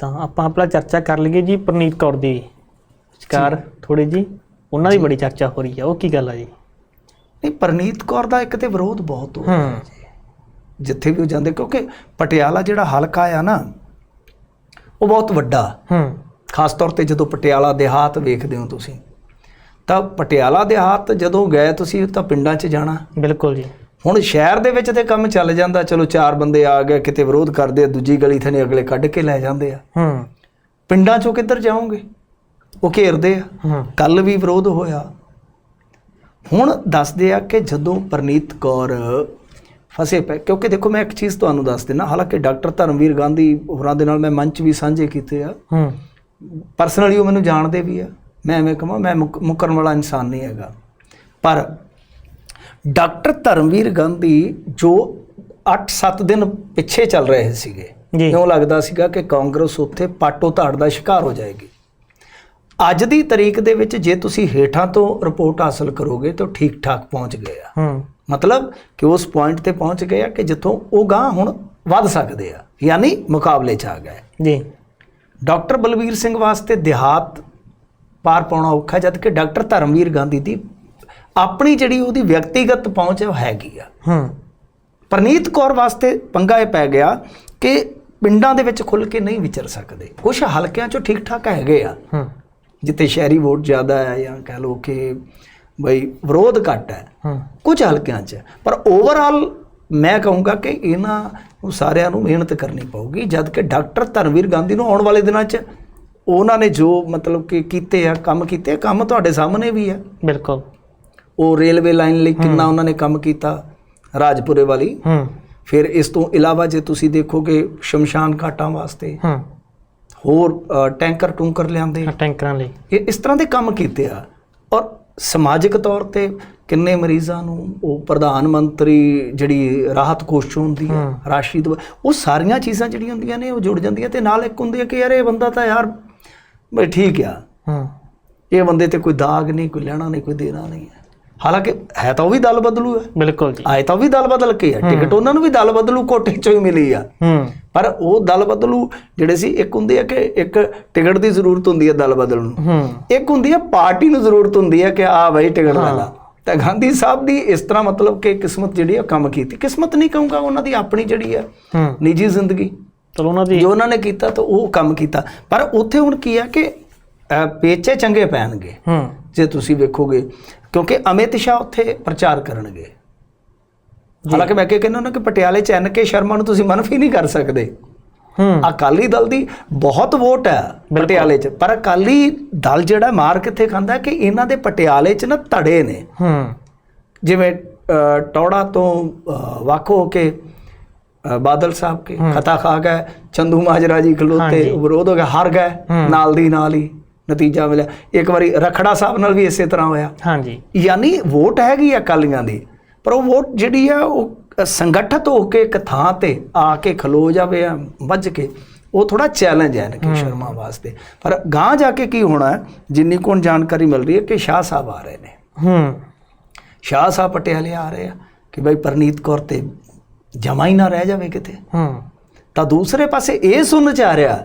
ਤਾਂ ਆਪਾਂ ਆਪਣਾ ਚਰਚਾ ਕਰ ਲਈਏ ਜੀ ਪ੍ਰਨੀਤ ਕੌਰ ਦੀ। ਵਿਚਕਾਰ ਥੋੜੀ ਜੀ ਉਹਨਾਂ ਦੀ ਬੜੀ ਚਰਚਾ ਹੋ ਰਹੀ ਆ ਉਹ ਕੀ ਗੱਲ ਆ ਜੀ? ਨਹੀਂ ਪਰਨੀਤ ਕੌਰ ਦਾ ਇੱਕ ਤੇ ਵਿਰੋਧ ਬਹੁਤ ਹੋ ਹੂੰ। ਜਿੱਥੇ ਵੀ ਉਹ ਜਾਂਦੇ ਕਿਉਂਕਿ ਪਟਿਆਲਾ ਜਿਹੜਾ ਹਲਕਾ ਆ ਨਾ ਉਹ ਬਹੁਤ ਵੱਡਾ। ਹੂੰ। ਖਾਸ ਤੌਰ ਤੇ ਜਦੋਂ ਪਟਿਆਲਾ ਦੇਹਾਤ ਵੇਖਦੇ ਹੋ ਤੁਸੀਂ ਤਾਂ ਪਟਿਆਲਾ ਦੇਹਾਤ ਜਦੋਂ ਗਏ ਤੁਸੀਂ ਤਾਂ ਪਿੰਡਾਂ 'ਚ ਜਾਣਾ। ਬਿਲਕੁਲ ਜੀ। ਹੁਣ ਸ਼ਹਿਰ ਦੇ ਵਿੱਚ ਤੇ ਕੰਮ ਚੱਲ ਜਾਂਦਾ ਚਲੋ ਚਾਰ ਬੰਦੇ ਆ ਗਏ ਕਿਤੇ ਵਿਰੋਧ ਕਰਦੇ ਆ ਦੂਜੀ ਗਲੀ ਥਾਨੇ ਅਗਲੇ ਕੱਢ ਕੇ ਲੈ ਜਾਂਦੇ ਆ। ਹੂੰ। ਪਿੰਡਾਂ 'ਚੋਂ ਕਿੱਧਰ ਜਾਓਗੇ? ਉਹ ਘੇਰਦੇ ਆ। ਹੂੰ। ਕੱਲ ਵੀ ਵਿਰੋਧ ਹੋਇਆ। ਹੁਣ ਦੱਸਦੇ ਆ ਕਿ ਜਦੋਂ ਪਰਨੀਤ ਕੌਰ ਫਸੇ ਪਏ ਕਿਉਂਕਿ ਦੇਖੋ ਮੈਂ ਇੱਕ ਚੀਜ਼ ਤੁਹਾਨੂੰ ਦੱਸ ਦਿੰਦਾ ਹਾਲਾਂਕਿ ਡਾਕਟਰ ਧਰਮਵੀਰ ਗਾਂਧੀ ਹੋਰਾਂ ਦੇ ਨਾਲ ਮੈਂ ਮੰਚ ਵੀ ਸਾਂਝੇ ਕੀਤੇ ਆ। ਹੂੰ। ਪਰਸਨਲੀ ਉਹ ਮੈਨੂੰ ਜਾਣਦੇ ਵੀ ਆ। ਮੈਂ ਐਵੇਂ ਕਹਾਂ ਮੈਂ ਮੁੱਕ- ਮੁੱਕਰਨ ਵਾਲਾ ਇਨਸਾਨ ਨਹੀਂ ਹੈਗਾ। ਪਰ ਡਾਕਟਰ ਧਰਮਵੀਰ ਗਾਂਧੀ ਜੋ 8-7 ਦਿਨ ਪਿੱਛੇ ਚੱਲ ਰਹੇ ਸੀਗੇ ਕਿਉਂ ਲੱਗਦਾ ਸੀਗਾ ਕਿ ਕਾਂਗਰਸ ਉੱਥੇ ਪਾਟੋ ਧਾੜ ਦਾ ਸ਼ਿਕਾਰ ਹੋ ਜਾਏਗੀ। ਅੱਜ ਦੀ ਤਾਰੀਖ ਦੇ ਵਿੱਚ ਜੇ ਤੁਸੀਂ ਹੇਠਾਂ ਤੋਂ ਰਿਪੋਰਟ ਹਾਸਲ ਕਰੋਗੇ ਤਾਂ ਠੀਕ ਠਾਕ ਪਹੁੰਚ ਗਏ ਆ। ਹੂੰ। ਮਤਲਬ ਕਿ ਉਸ ਪੁਆਇੰਟ ਤੇ ਪਹੁੰਚ ਗਏ ਆ ਕਿ ਜਿੱਥੋਂ ਉਹ ਗਾਂ ਹੁਣ ਵੱਧ ਸਕਦੇ ਆ ਯਾਨੀ ਮੁਕਾਬਲੇ 'ਚ ਆ ਗਏ। ਜੀ। ਡਾਕਟਰ ਬਲਵੀਰ ਸਿੰਘ ਵਾਸਤੇ ਦਿਹਾਤ ਪਾਰ ਪਾਉਣਾ ਔਖਾ ਜਦ ਕਿ ਡਾਕਟਰ ਧਰਮਵੀਰ ਗਾਂਧੀ ਦੀ ਆਪਣੀ ਜਿਹੜੀ ਉਹਦੀ ਵਿਅਕਤੀਗਤ ਪਹੁੰਚ ਹੈ ਉਹ ਹੈਗੀ ਆ। ਹੂੰ। ਪ੍ਰਨੀਤ ਕੌਰ ਵਾਸਤੇ ਪੰਗਾ ਇਹ ਪੈ ਗਿਆ ਕਿ ਪਿੰਡਾਂ ਦੇ ਵਿੱਚ ਖੁੱਲ ਕੇ ਨਹੀਂ ਵਿਚਰ ਸਕਦੇ। ਕੁਝ ਹਲਕਿਆਂ 'ਚੋਂ ਠੀਕ ਠਾਕ ਹੈਗੇ ਆ। ਹੂੰ। ਜਿੱਥੇ ਸ਼ਹਿਰੀ ਵੋਟ ਜ਼ਿਆਦਾ ਹੈ ਜਾਂ ਕਹਿ ਲਓ ਕਿ ਬਈ ਵਿਰੋਧ ਘੱਟ ਹੈ। ਹੂੰ। ਕੁਝ ਹਲਕਿਆਂ 'ਚ। ਪਰ ਓਵਰਆਲ ਮੈਂ ਕਹੂੰਗਾ ਕਿ ਇਹਨਾਂ ਨੂੰ ਸਾਰਿਆਂ ਨੂੰ ਮਿਹਨਤ ਕਰਨੀ ਪਊਗੀ ਜਦ ਕਿ ਡਾਕਟਰ ਧਰਮਵੀਰ ਗਾਂਧੀ ਨੂੰ ਆਉਣ ਵਾਲੇ ਦਿਨਾਂ 'ਚ ਉਹਨਾਂ ਨੇ ਜੋ ਮਤਲਬ ਕਿ ਕੀਤੇ ਆ ਕੰਮ ਕੀਤੇ ਆ, ਕੰਮ ਤੁਹਾਡੇ ਸਾਹਮਣੇ ਵੀ ਹੈ ਬਿਲਕੁਲ। ਉਹ ਰੇਲਵੇ ਲਾਈਨ ਲਈ ਕਿੰਨਾ ਉਹਨਾਂ ਨੇ ਕੰਮ ਕੀਤਾ ਰਾਜਪੁਰੇ ਵਾਲੀ। ਹੂੰ। ਫਿਰ ਇਸ ਤੋਂ ਇਲਾਵਾ ਜੇ ਤੁਸੀਂ ਦੇਖੋਗੇ ਸ਼ਮਸ਼ਾਨ ਘਾਟਾਂ ਵਾਸਤੇ ਹੂੰ। ਹੋਰ ਟੈਂਕਰ ਟੂੰਕਰ ਲਿਆਂਦੇ। ਟੈਂਕਰਾਂ ਲਈ। ਇਹ ਇਸ ਤਰ੍ਹਾਂ ਦੇ ਕੰਮ ਕੀਤੇ ਆ। ਔਰ ਸਮਾਜਿਕ ਤੌਰ ਤੇ ਕਿੰਨੇ ਮਰੀਜ਼ਾਂ ਨੂੰ ਉਹ ਪ੍ਰਧਾਨ ਮੰਤਰੀ ਜਿਹੜੀ ਰਾਹਤ ਕੋਸ਼ ਹੁੰਦੀ ਹੈ। ਰਾਸ਼ੀ ਦਵਾ ਉਹ ਸਾਰੀਆਂ ਚੀਜ਼ਾਂ ਜਿਹੜੀਆਂ ਹੁੰਦੀਆਂ ਨੇ ਉਹ ਜੁੜ ਜਾਂਦੀਆਂ ਤੇ ਨਾਲ ਇੱਕ ਹੁੰਦੀ ਹੈ ਕਿ ਯਾਰ ਇਹ ਬੰਦਾ ਤਾਂ ਯਾਰ ਬਈ ਠੀਕ ਆ। ਹੂੰ। ਇਹ ਬੰਦੇ ਤੇ ਕੋਈ ਦਾਗ ਨਹੀਂ ਕੋਈ ਲੈਣਾ ਨਹੀਂ ਕੋਈ ਦੇਣਾ ਨਹੀਂ ਹੈ ਹਾਲਾਂਕਿ ਹੈ ਤਾਂ ਉਹ ਵੀ ਦਲ ਬਦਲੂ ਹੈ। ਬਿਲਕੁਲ ਜੀ। ਆਏ ਤਾਂ ਵੀ ਦਲ ਬਦਲ ਕੇ ਆ। ਟਿਕਟ ਉਹਨਾਂ ਨੂੰ ਵੀ ਦਲ ਬਦਲੂ ਕੋਟੇ ਚੋਂ ਹੀ ਮਿਲੀ ਆ। ਹੂੰ। ਪਰ ਉਹ ਦਲ ਬਦਲੂ ਜਿਹੜੇ ਸੀ ਇੱਕ ਹੁੰਦੀ ਹੈ ਕਿ ਇੱਕ ਟਿਕਟ ਦੀ ਜ਼ਰੂਰਤ ਹੁੰਦੀ ਹੈ ਦਲ ਬਦਲਣ ਨੂੰ। ਹੂੰ। ਇੱਕ ਹੁੰਦੀ ਹੈ ਪਾਰਟੀ ਨੂੰ ਜ਼ਰੂਰਤ ਹੁੰਦੀ ਹੈ ਕਿ ਆ ਬਈ ਟਿਕਟ ਲੈ ਲਾ। ਤਾਂ ਗਾਂਧੀ ਸਾਹਿਬ ਦੀ ਇਸ ਤਰ੍ਹਾਂ ਮਤਲਬ ਕਿ ਕਿਸਮਤ ਜਿਹੜੀ ਹੈ ਕੰਮ ਕੀਤੀ। ਕਿਸਮਤ ਨਹੀਂ ਕਹੂੰਗਾ ਉਹਨਾਂ ਦੀ ਆਪਣੀ ਜਿਹੜੀ ਹੈ ਹੂੰ। ਨਿੱਜੀ ਜ਼ਿੰਦਗੀ। ਚਲੋ ਉਹਨਾਂ ਦੀ ਜੋ ਉਹਨਾਂ ਨੇ ਕੀਤਾ ਤਾਂ ਉਹ ਕੰਮ ਕੀਤਾ। ਪਰ ਉੱਥੇ ਹੁਣ ਕੀ ਹੈ ਕਿ ਪੇਚੇ ਚੰਗੇ ਪੈਣਗੇ। ਹੂੰ। ਜੇ ਤੁਸੀਂ ਵੇਖੋਗੇ ਕਿਉਂਕਿ ਅਮਿਤ ਸ਼ਾਹ ਉੱਥੇ ਪ੍ਰਚਾਰ ਕਰਨਗੇ। ਹਾਲਾਂਕਿ ਮੈਂ ਕਹਿੰਦਾ ਨਾ ਕਿ ਪਟਿਆਲੇ ਚ ਐਨ ਕੇ ਸ਼ਰਮਾ ਨੂੰ ਤੁਸੀਂ ਮਨਫੀ ਨਹੀਂ ਕਰ ਸਕਦੇ। ਹੂੰ। ਅਕਾਲੀ ਦਲ ਦੀ ਬਹੁਤ ਵੋਟ ਹੈ ਪਟਿਆਲੇ 'ਚ। ਪਰ ਅਕਾਲੀ ਦਲ ਜਿਹੜਾ ਮਾਰ ਕਿੱਥੇ ਖਾਂਦਾ ਕਿ ਇਹਨਾਂ ਦੇ ਪਟਿਆਲੇ 'ਚ ਨਾ ਧੜੇ ਨੇ। ਹੂੰ। ਜਿਵੇਂ ਟੌੜਾ ਤੋਂ ਵੱਖ ਹੋ ਕੇ ਬਾਦਲ ਸਾਹਿਬ ਕੇ ਖਤਾ ਖਾ ਗਏ ਚੰਦੂ ਮਾਜਰਾ ਜੀ ਖਲੋਤੇ। ਵਿਰੋਧ ਹੋ ਗਿਆ ਹਾਰ ਗਏ। ਨਾਲ ਦੀ ਨਾਲ ਹੀ। ਨਤੀਜਾ ਮਿਲਿਆ। ਇੱਕ ਵਾਰੀ ਰਖੜਾ ਸਾਹਿਬ ਨਾਲ ਵੀ ਇਸੇ ਤਰ੍ਹਾਂ ਹੋਇਆ। ਹਾਂਜੀ। ਯਾਨੀ ਵੋਟ ਹੈਗੀ ਆ ਅਕਾਲੀਆਂ ਦੀ ਪਰ ਉਹ ਵੋਟ ਜਿਹੜੀ ਆ ਉਹ ਸੰਗਠਿਤ ਹੋ ਕੇ ਇੱਕ ਥਾਂ ਤੇ ਆ ਕੇ ਖਲੋ ਜਾਵੇ ਆ ਵੱਜ ਕੇ ਉਹ ਥੋੜਾ ਚੈਲੰਜ ਹੈ। ਕਿ ਸ਼ਰਮਾ ਵਾਸਤੇ। ਪਰ ਗਾਂ ਜਾ ਕੇ ਕੀ ਹੋਣਾ ਜਿੰਨੀ ਕੋਣ ਜਾਣਕਾਰੀ ਮਿਲ ਰਹੀ ਹੈ ਕਿ ਸ਼ਾਹ ਸਾਹਿਬ ਆ ਰਹੇ ਨੇ। ਹੂੰ। ਸ਼ਾਹ ਸਾਹਿਬ ਪਟਿਆਲੇ ਆ ਰਹੇ ਆ ਕਿ ਭਾਈ ਪਰਨੀਤ ਕੌਰ ਤੇ ਜਮਾ ਹੀ ਨਾ ਰਹਿ ਜਾਵੇ ਕਿਤੇ। ਹੂੰ। ਤਾਂ ਦੂਸਰੇ ਪਾਸੇ ਇਹ ਸੁਣ ਚ ਆ ਰਿਹਾ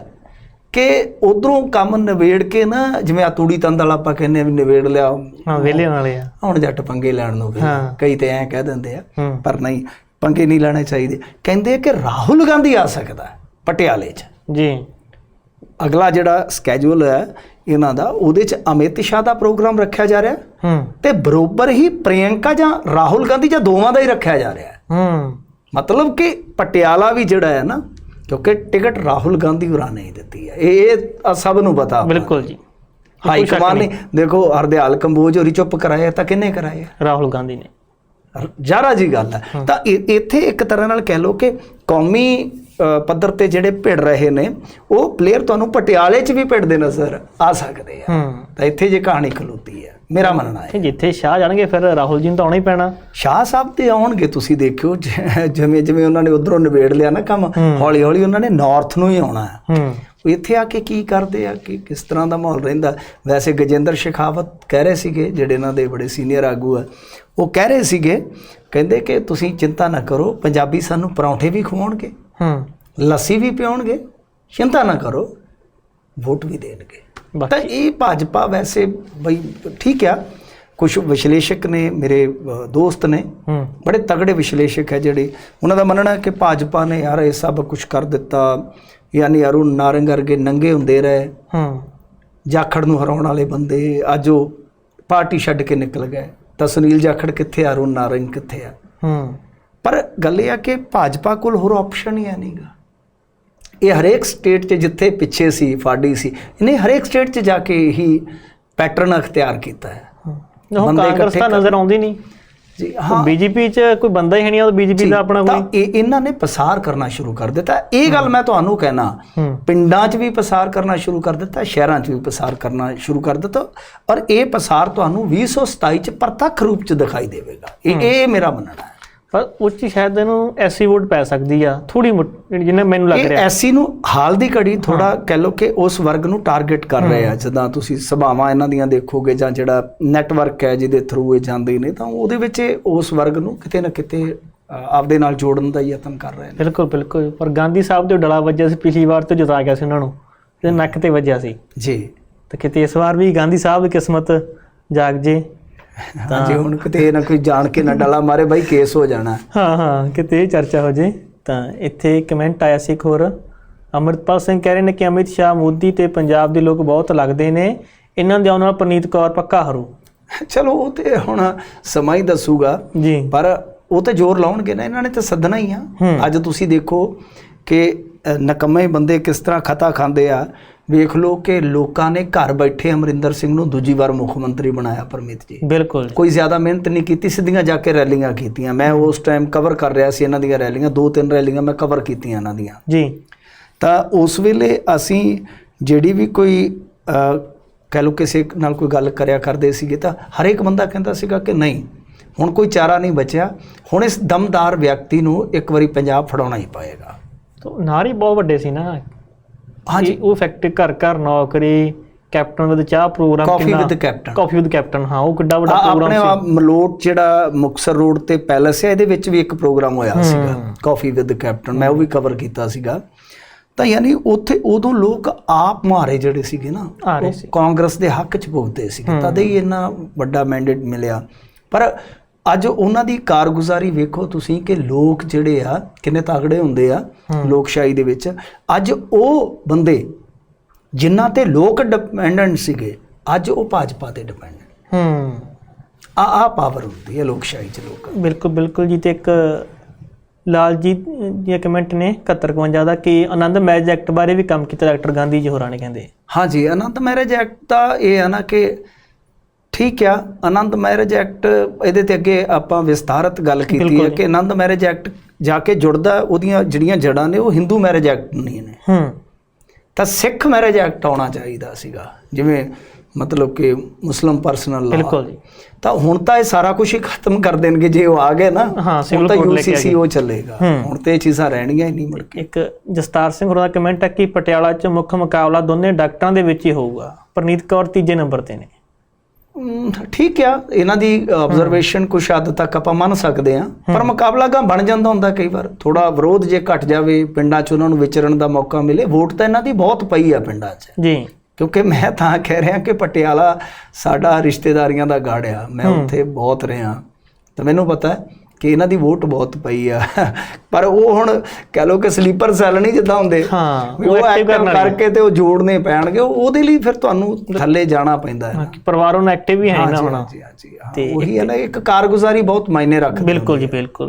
ਕਿ ਉਧਰੋਂ ਕੰਮ ਨਿਬੇੜ ਕੇ ਨਾ ਜਿਵੇਂ ਆ ਤੂੜੀ ਤੰਦਲ ਆਪਾਂ ਕਹਿੰਦੇ ਆ ਵੀ ਨਿਬੇੜ ਲਿਆ। ਹਾਂ ਵਿਹਲੇ ਵਾਲੇ ਆ। ਹੁਣ ਜੱਟ ਪੰਗੇ ਲੈਣ ਨੂੰ। ਕਈ ਤੇ ਐਂ ਕਹਿ ਦਿੰਦੇ ਆ ਪਰ ਨਹੀਂ ਪੰਗੇ ਨਹੀਂ ਲੈਣੇ ਚਾਹੀਦੇ। ਕਹਿੰਦੇ ਕਿ ਰਾਹੁਲ ਗਾਂਧੀ ਆ ਸਕਦਾ ਪਟਿਆਲੇ 'ਚ। ਜੀ। ਅਗਲਾ ਜਿਹੜਾ ਸਕੇਜੂਲ ਹੈ ਇਹਨਾਂ ਦਾ ਉਹਦੇ 'ਚ ਅਮਿਤ ਸ਼ਾਹ ਦਾ ਪ੍ਰੋਗਰਾਮ ਰੱਖਿਆ ਜਾ ਰਿਹਾ। ਹੂੰ। ਤੇ ਬਰੋਬਰ ਹੀ ਪ੍ਰਿਯੰਕਾ ਜਾਂ ਰਾਹੁਲ ਗਾਂਧੀ ਜਾਂ ਦੋਵਾਂ ਦਾ ਹੀ ਰੱਖਿਆ ਜਾ ਰਿਹਾ। ਹੂੰ। ਮਤਲਬ ਕਿ ਪਟਿਆਲਾ ਵੀ ਜਿਹੜਾ ਹੈ ਨਾ ਕਿਉਂਕਿ ਟਿਕਟ ਰਾਹੁਲ ਗਾਂਧੀ ਹੋਰਾਂ ਨੇ ਦਿੱਤੀ ਹੈ। ਇਹ ਸਭ ਨੂੰ ਪਤਾ। ਬਿਲਕੁਲ ਜੀ। ਹਾਈ ਕਮਾਨ ਨੇ ਦੇਖੋ ਹਰਦਿਆਲ ਕੰਬੋਜ ਹੋਰੀ ਚੁੱਪ ਕਰਾਇਆ ਤਾਂ ਕਿੰਨੇ ਕਰਾਇਆ? ਰਾਹੁਲ ਗਾਂਧੀ ਨੇ। ਜਾਰਾ ਜੀ ਗੱਲ ਹੈ। ਤਾਂ ਇੱਥੇ ਇੱਕ ਤਰ੍ਹਾਂ ਨਾਲ ਕਹਿ ਲਓ ਕਿ ਕੌਮੀ ਪੱਧਰ ਤੇ ਜਿਹੜੇ ਭਿੜ ਰਹੇ ਨੇ ਉਹ ਪਲੇਅਰ ਤੁਹਾਨੂੰ ਪਟਿਆਲੇ 'ਚ ਵੀ ਭਿੜਦੇ ਨਜ਼ਰ ਆ ਸਕਦੇ ਆ। ਤਾਂ ਇੱਥੇ ਜੇ ਕਹਾਣੀ ਖਲੋਤੀ ਹੈ ਮੇਰਾ ਮੰਨਣਾ ਹੈ। ਜਿੱਥੇ ਸ਼ਾਹ ਜਾਣਗੇ ਫਿਰ ਰਾਹੁਲ ਜੀ ਨੂੰ ਤਾਂ ਆਉਣਾ ਹੀ ਪੈਣਾ। ਸ਼ਾਹ ਸਾਹਿਬ ਤੇ ਆਉਣਗੇ ਤੁਸੀਂ ਦੇਖਿਓ ਜਿਵੇਂ ਜਿਵੇਂ ਉਹਨਾਂ ਨੇ ਉਧਰੋਂ ਨਿਬੇੜ ਲਿਆ ਨਾ ਕੰਮ। ਹੌਲੀ ਹੌਲੀ ਉਹਨਾਂ ਨੇ ਨਾਰਥ ਨੂੰ ਹੀ ਆਉਣਾ ਹੈ। ਇੱਥੇ ਆ ਕੇ ਕੀ ਕਰਦੇ ਆ ਕਿ ਕਿਸ ਤਰ੍ਹਾਂ ਦਾ ਮਾਹੌਲ ਰਹਿੰਦਾ? ਵੈਸੇ ਗਜੇਂਦਰ ਸ਼ੇਖਾਵਤ ਕਹਿ ਰਹੇ ਸੀਗੇ ਜਿਹੜੇ ਇਹਨਾਂ ਦੇ ਬੜੇ ਸੀਨੀਅਰ ਆਗੂ ਆ ਉਹ ਕਹਿ ਰਹੇ ਸੀਗੇ ਕਹਿੰਦੇ ਕਿ ਤੁਸੀਂ ਚਿੰਤਾ ਨਾ ਕਰੋ ਪੰਜਾਬੀ ਸਾਨੂੰ ਪਰੌਂਠੇ ਵੀ ਖਵਾਉਣਗੇ। ਹੂੰ। ਲੱਸੀ ਵੀ ਪਿਉਣਗੇ ਚਿੰਤਾ ਨਾ ਕਰੋ ਵੋਟ ਵੀ ਦੇਣਗੇ। ਤਾਂ ਇਹ ਭਾਜਪਾ ਵੈਸੇ ਬਈ ਠੀਕ ਆ ਕੁਝ ਵਿਸ਼ਲੇਸ਼ਕ ਨੇ ਮੇਰੇ ਦੋਸਤ ਨੇ ਬੜੇ ਤਗੜੇ ਵਿਸ਼ਲੇਸ਼ਕ ਹੈ ਜਿਹੜੇ ਉਹਨਾਂ ਦਾ ਮੰਨਣਾ ਕਿ ਭਾਜਪਾ ਨੇ ਯਾਰ ਇਹ ਸਭ ਕੁਝ ਕਰ ਦਿੱਤਾ ਯਾਨੀ ਅਰੁਣ ਨਾਰੰਗ ਵਰਗੇ ਨੰਗੇ ਹੁੰਦੇ ਰਹੇ। ਹੂੰ। ਜਾਖੜ ਨੂੰ ਹਰਾਉਣ ਵਾਲੇ ਬੰਦੇ ਅੱਜ ਉਹ ਪਾਰਟੀ ਛੱਡ ਕੇ ਨਿਕਲ ਗਏ। ਤਾਂ ਸੁਨੀਲ ਜਾਖੜ ਕਿੱਥੇ ਆ ਅਰੁਣ ਨਾਰੰਗ ਕਿੱਥੇ ਆ? ਹੂੰ। ਪਰ ਗੱਲ ਇਹ ਆ ਕਿ ਭਾਜਪਾ ਕੋਲ ਹੋਰ ਆਪਸ਼ਨ ਹੀ ਨਹੀਂਗਾ ਇਹ ਹਰੇਕ ਸਟੇਟ 'ਚ ਜਿੱਥੇ ਪਿੱਛੇ ਸੀ ਫਾੜੀ ਸੀ ਇਹਨੇ ਹਰੇਕ ਸਟੇਟ 'ਚ ਜਾ ਕੇ ਹੀ ਪੈਟਰਨ ਅਖਤਿਆਰ ਕੀਤਾ ਹੈ। ਬੰਦੇ ਕਾਂਗਰਸ ਤਾਂ ਨਜ਼ਰ ਆਉਂਦੀ ਨਹੀਂ ਜੀ ਹਾਂ। ਬੀਜੇਪੀ 'ਚ ਕੋਈ ਬੰਦਾ ਹੀ ਹੈ ਨਹੀਂ ਉਹ ਬੀਜੇਪੀ ਦਾ ਆਪਣਾ ਤਾਂ ਕੋਈ ਇਹ ਇਹਨਾਂ ਨੇ ਪਸਾਰ ਕਰਨਾ ਸ਼ੁਰੂ ਕਰ ਦਿੱਤਾ। ਇਹ ਗੱਲ ਮੈਂ ਤੁਹਾਨੂੰ ਕਹਿਣਾ ਪਿੰਡਾਂ 'ਚ ਵੀ ਪਸਾਰ ਕਰਨਾ ਸ਼ੁਰੂ ਕਰ ਦਿੱਤਾ ਸ਼ਹਿਰਾਂ 'ਚ ਵੀ ਪਸਾਰ ਕਰਨਾ ਸ਼ੁਰੂ ਕਰ ਦਿੱਤਾ ਔਰ ਇਹ ਪਸਾਰ ਤੁਹਾਨੂੰ 2027 'ਚ ਪ੍ਰਤੱਖ ਰੂਪ 'ਚ ਦਿਖਾਈ ਦੇਵੇਗਾ। ਇਹ ਇਹ ਮੇਰਾ ਮੰਨਣਾ ਹੈ। ਪਰ ਉੱਚ ਸ਼ਾਇਦ ਇਹਨੂੰ ਐਸੀ ਵੋਟ ਪੈ ਸਕਦੀ ਆ ਥੋੜੀ ਜਿੰਨੇ ਮੈਨੂੰ ਲੱਗ ਰਿਹਾ। ਐਸੀ ਨੂੰ ਹਾਲ ਦੀ ਘੜੀ ਥੋੜਾ ਕਹਿ ਲਓ ਕਿ ਉਸ ਵਰਗ ਨੂੰ ਟਾਰਗੇਟ ਕਰ ਰਹੇ ਆ ਜਦੋਂ ਤੁਸੀਂ ਸਭਾਵਾਂ ਇਹਨਾਂ ਦੀਆਂ ਦੇਖੋਗੇ ਜਾਂ ਜਿਹੜਾ ਨੈਟਵਰਕ ਹੈ ਜਿਹਦੇ ਥਰੂ ਇਹ ਜਾਂਦੇ ਨੇ ਤਾਂ ਉਹਦੇ ਵਿੱਚ ਉਸ ਵਰਗ ਨੂੰ ਕਿਤੇ ਨਾ ਕਿਤੇ ਆਪਦੇ ਨਾਲ ਜੋੜਨ ਦਾ ਯਤਨ ਕਰ ਰਹੇ ਨੇ। ਬਿਲਕੁਲ ਬਿਲਕੁਲ। ਪਰ ਗਾਂਧੀ ਸਾਹਿਬ ਦੇ ਡਲਾ ਵੱਜਿਆ ਸੀ ਪਿਛਲੀ ਵਾਰ ਤੇ ਜਿਤਾ ਗਿਆ ਸੀ ਉਹਨਾਂ ਨੂੰ। ਤੇ ਨੱਕ ਤੇ ਵੱਜਿਆ ਸੀ। ਜੀ। ਤੇ ਕਿਤੇ ਇਸ ਵਾਰ ਵੀ ਗਾਂਧੀ ਸਾਹਿਬ ਦੀ ਕਿਸਮਤ ਜਾਗ ਜੇ। ਹਾਂ ਜੇ ਹੁਣ ਕਿਤੇ ਨਾ ਕੋਈ ਜਾਣ ਕੇ ਨਾ ਡਲਾ ਮਾਰੇ ਬਾਈ ਕੇਸ ਹੋ ਜਾਣਾ। ਹਾਂ ਹਾਂ ਕਿਤੇ ਇਹ ਚਰਚਾ ਹੋ ਜੇ। ਤਾਂ ਇੱਥੇ ਕਮੈਂਟ ਆਇਆ ਸੀ ਇੱਕ ਹੋਰ। ਅਮਰਿਤਪਾਲ ਸਿੰਘ ਕਹਿ ਰਹੇ ਨੇ ਕਿ ਅਮਿਤ ਸ਼ਾਹ ਮੋਦੀ ਤੇ ਪੰਜਾਬ ਦੇ ਲੋਕ ਬਹੁਤ ਲੱਗਦੇ ਨੇ। ਇਹਨਾਂ ਦੇ ਆਉਣ ਨਾਲ ਪ੍ਰਨੀਤ ਕੌਰ ਪੱਕਾ हरू ਚਲੋ ਉਹ ਤੇ ਹੁਣ ਸਮਾਂ ਹੀ ਦੱਸੂਗਾ। ਜੀ। ਪਰ ਉਹ ਤੇ ਜ਼ੋਰ ਲਾਉਣਗੇ ਨਾ ਇਹਨਾਂ ਨੇ ਤਾਂ ਸੱਦਣਾ ਹੀ ਆ। ਅੱਜ ਤੁਸੀਂ ਦੇਖੋ ਕਿ ਨਕੰਮੇ ਬੰਦੇ ਕਿਸ ਤਰ੍ਹਾਂ ਖਤਾ ਖਾਂਦੇ ਆ। ਵੇਖ ਲਓ ਕਿ ਲੋਕਾਂ ਨੇ ਘਰ ਬੈਠੇ ਅਮਰਿੰਦਰ ਸਿੰਘ ਨੂੰ ਦੂਜੀ ਵਾਰ ਮੁੱਖ ਮੰਤਰੀ ਬਣਾਇਆ ਪਰਮਿਤ ਜੀ। ਬਿਲਕੁਲ ਕੋਈ ਜ਼ਿਆਦਾ ਮਿਹਨਤ ਨਹੀਂ ਕੀਤੀ ਸਿੱਧੀਆਂ ਜਾ ਕੇ ਰੈਲੀਆਂ ਕੀਤੀਆਂ। ਮੈਂ ਉਸ ਟਾਈਮ ਕਵਰ ਕਰ ਰਿਹਾ ਸੀ ਇਹਨਾਂ ਦੀਆਂ ਰੈਲੀਆਂ ਦੋ ਤਿੰਨ ਰੈਲੀਆਂ ਮੈਂ ਕਵਰ ਕੀਤੀਆਂ ਇਹਨਾਂ ਦੀਆਂ। ਜੀ। ਤਾਂ ਉਸ ਵੇਲੇ ਅਸੀਂ ਜਿਹੜੀ ਵੀ ਕੋਈ ਕਹਿ ਲਓ ਕਿਸੇ ਨਾਲ ਕੋਈ ਗੱਲ ਕਰਿਆ ਕਰਦੇ ਸੀਗੇ ਤਾਂ ਹਰੇਕ ਬੰਦਾ ਕਹਿੰਦਾ ਸੀਗਾ ਕਿ ਨਹੀਂ ਹੁਣ ਕੋਈ ਚਾਰਾ ਨਹੀਂ ਬਚਿਆ। ਹੁਣ ਇਸ ਦਮਦਾਰ ਵਿਅਕਤੀ ਨੂੰ ਇੱਕ ਵਾਰੀ ਪੰਜਾਬ ਫੜਾਉਣਾ ਹੀ ਪਏਗਾ। ਤਾਂ ਨਾਰੀ ਬਹੁਤ ਵੱਡੇ ਸੀ ਨਾ। ਹਾਂਜੀ। ਉਹ ਫੈਕਟਰੀ ਘਰ ਘਰ ਨੌਕਰੀ captain with chai program coffee with captain coffee with captain ਹਾਂ ਉਹ ਕਿੱਡਾ ਵੱਡਾ ਆਪਣੇ ਪ੍ਰੋਗਰਾਮ ਆਪ ਮਲੋਟ ਜਿਹੜਾ ਮੁਕਸਰ ਰੋਡ ਤੇ ਪੈਲਸ ਹੈ ਇਹਦੇ ਵਿੱਚ ਵੀ ਇੱਕ ਪ੍ਰੋਗਰਾਮ ਹੋਇਆ ਸੀਗਾ। ਕਾਫੀ ਵਿਦ ਕੈਪਟਨ ਮੈਂ ਉਹ ਵੀ ਕਵਰ ਕੀਤਾ ਸੀਗਾ। ਤਾਂ ਯਾਨੀ ਉੱਥੇ ਉਦੋਂ ਲੋਕ ਆਪ ਮੁਹਾਰੇ ਜਿਹੜੇ ਸੀਗੇ ਨਾ ਸੀ। ਕਾਂਗਰਸ ਦੇ ਹੱਕ 'ਚ ਭੁਗਤੇ ਸੀਗੇ। ਤਦ ਹੀ ਇੰਨਾ ਵੱਡਾ ਮੈਂਡੇਟ ਮਿਲਿਆ। ਪਰ ਅੱਜ ਉਹਨਾਂ ਦੀ ਕਾਰਗੁਜ਼ਾਰੀ ਵੇਖੋ ਤੁਸੀਂ ਕਿ ਲੋਕ ਜਿਹੜੇ ਆ ਕਿੰਨੇ ਤਗੜੇ ਹੁੰਦੇ ਆ ਲੋਕਸ਼ਾਹੀ ਦੇ ਵਿੱਚ। ਅੱਜ ਉਹ ਬੰਦੇ ਜਿਨ੍ਹਾਂ ਤੇ ਲੋਕ ਡਿਪੈਂਡੈਂਟ ਸੀਗੇ ਅੱਜ ਉਹ ਭਾਜਪਾ ਤੇ ਡਿਪੈਂਡੈਂਟ ਹੂੰ। ਆ ਆ ਪਾਵਰ ਹੁੰਦੀ ਹੈ ਲੋਕਸ਼ਾਹੀ ਚ ਲੋਕਾਂ ਦੀ। ਬਿਲਕੁਲ ਬਿਲਕੁਲ ਜੀ ਤੇ ਇੱਕ ਲਾਲਜੀਤ ਜੀ ਕਮੈਂਟ ਨੇ 7151 ਦਾ ਕਿ ਆਨੰਦ ਮੈਰਿਜ ਐਕਟ ਬਾਰੇ ਵੀ ਕੰਮ ਕੀਤਾ ਡਾਕਟਰ ਗਾਂਧੀ ਜੀ ਹੋਰਾਂ ਨੇ ਕਹਿੰਦੇ। ਹਾਂਜੀ ਆਨੰਦ ਮੈਰਿਜ ਐਕਟ ਦਾ ਇਹ ਹੈ ਨਾ ਕਿ ਠੀਕ ਆ ਆਨੰਦ ਮੈਰਿਜ ਐਕਟ ਇਹਦੇ ਤੇ ਅੱਗੇ ਆਪਾਂ ਵਿਸਤਾਰਤ ਗੱਲ ਕੀਤੀ ਹੈ। ਕਿ ਆਨੰਦ ਮੈਰਿਜ ਐਕਟ ਜਾ ਕੇ ਜੁੜਦਾ ਉਹਦੀਆਂ ਜਿਹੜੀਆਂ ਜੜਾਂ ਨੇ ਉਹ ਹਿੰਦੂ ਮੈਰਿਜ ਐਕਟ ਨਹੀਂ ਨੇ। ਹੂੰ। ਤਾਂ ਸਿੱਖ ਮੈਰਿਜ ਐਕਟ ਆਉਣਾ ਚਾਹੀਦਾ ਸੀਗਾ ਜਿਵੇਂ ਮਤਲਬ ਕਿ ਮੁਸਲਮ ਪਰਸਨਲ ਲਾਅ ਬਿਲਕੁਲ ਜੀ। ਤਾਂ ਹੁਣ ਤਾਂ ਇਹ ਸਾਰਾ ਕੁਝ ਹੀ ਖਤਮ ਕਰ ਦੇਣਗੇ ਜੇ ਉਹ ਆ ਗਏ ਨਾ ਹਾਂ, ਹੁਣ ਤਾਂ ਲੈ ਗਏ। ਉਹ ਚੱਲੇਗਾ। ਹੁਣ ਤੇ ਇਹ ਚੀਜ਼ਾਂ ਰਹਿਣਗੀਆਂ ਹੀ ਨਹੀਂ ਮੁੜ ਕੇ ਇੱਕ ਜਸਤਾਰ ਸਿੰਘ ਹੋਰਾਂ ਦਾ ਕਮੈਂਟ ਹੈ ਕਿ ਪਟਿਆਲਾ 'ਚ ਮੁੱਖ ਮੁਕਾਬਲਾ ਦੋਨੇ ਡਾਕਟਰਾਂ ਦੇ ਵਿੱਚ ਹੀ ਹੋਊਗਾ। ਪ੍ਰਨੀਤ ਕੌਰ ਤੀਜੇ ਨੰਬਰ ਤੇ ਨੇ। ਠੀਕ ਆ ਇਹਨਾਂ ਦੀ ਆਬਜ਼ਰਵੇਸ਼ਨ ਕੁਛ ਹੱਦ ਤੱਕ ਆਪਾਂ ਮੰਨ ਸਕਦੇ ਆ। ਪਰ ਮੁਕਾਬਲਾ ਗਾ ਬਣ ਜਾਂਦਾ ਹੁੰਦਾ ਕਈ ਵਾਰ। ਥੋੜਾ ਵਿਰੋਧ ਜੇ ਘਟ ਜਾਵੇ ਪਿੰਡਾਂ 'ਚ ਉਹਨਾਂ ਨੂੰ ਵਿਚਰਨ ਦਾ ਮੌਕਾ ਮਿਲੇ ਵੋਟ ਤਾਂ ਇਹਨਾਂ ਦੀ ਬਹੁਤ ਪਈ ਆ ਪਿੰਡਾਂ 'ਚ। ਜੀ। ਕਿਉਂਕਿ ਮੈਂ ਤਾਂ ਕਹਿ ਰਿਹਾ ਕਿ ਪਟਿਆਲਾ ਸਾਡਾ ਰਿਸ਼ਤੇਦਾਰੀਆਂ ਦਾ ਗੜ ਆ। ਮੈਂ ਉੱਥੇ ਬਹੁਤ ਰਿਹਾ। ਤਾਂ ਮੈਨੂੰ ਪਤਾ ਹੈ ਕਿ ਇਹਨਾਂ ਦੀ ਵੋਟ ਬਹੁਤ ਪਈ ਆ। ਪਰ ਉਹ ਹੁਣ ਕਹਿ ਲਓ ਕਿ ਸਲੀਪਰ ਸੈੱਲ ਨਹੀਂ ਜਿੱਦਾਂ ਹੁੰਦੇ। ਹਾਂ ਉਹ ਐਕਟਿਵ ਕਰਕੇ ਤੇ ਉਹ ਜੋੜਨੇ ਪੈਣਗੇ ਉਹ- ਉਹਦੇ ਲਈ ਫਿਰ ਤੁਹਾਨੂੰ ਥੱਲੇ ਜਾਣਾ ਪੈਂਦਾ ਹੈ। ਪਰਿਵਾਰੋਂ ਐਕਟਿਵ ਵੀ ਹੈ ਨਾ ਹੁਣ। ਤੇ ਉਹੀ ਹੈ ਨਾ ਇੱਕ ਕਾਰਗੁਜ਼ਾਰੀ ਬਹੁਤ ਮਾਇਨੇ ਰੱਖਦੀ ਬਿਲਕੁਲ ਜੀ ਬਿਲਕੁਲ।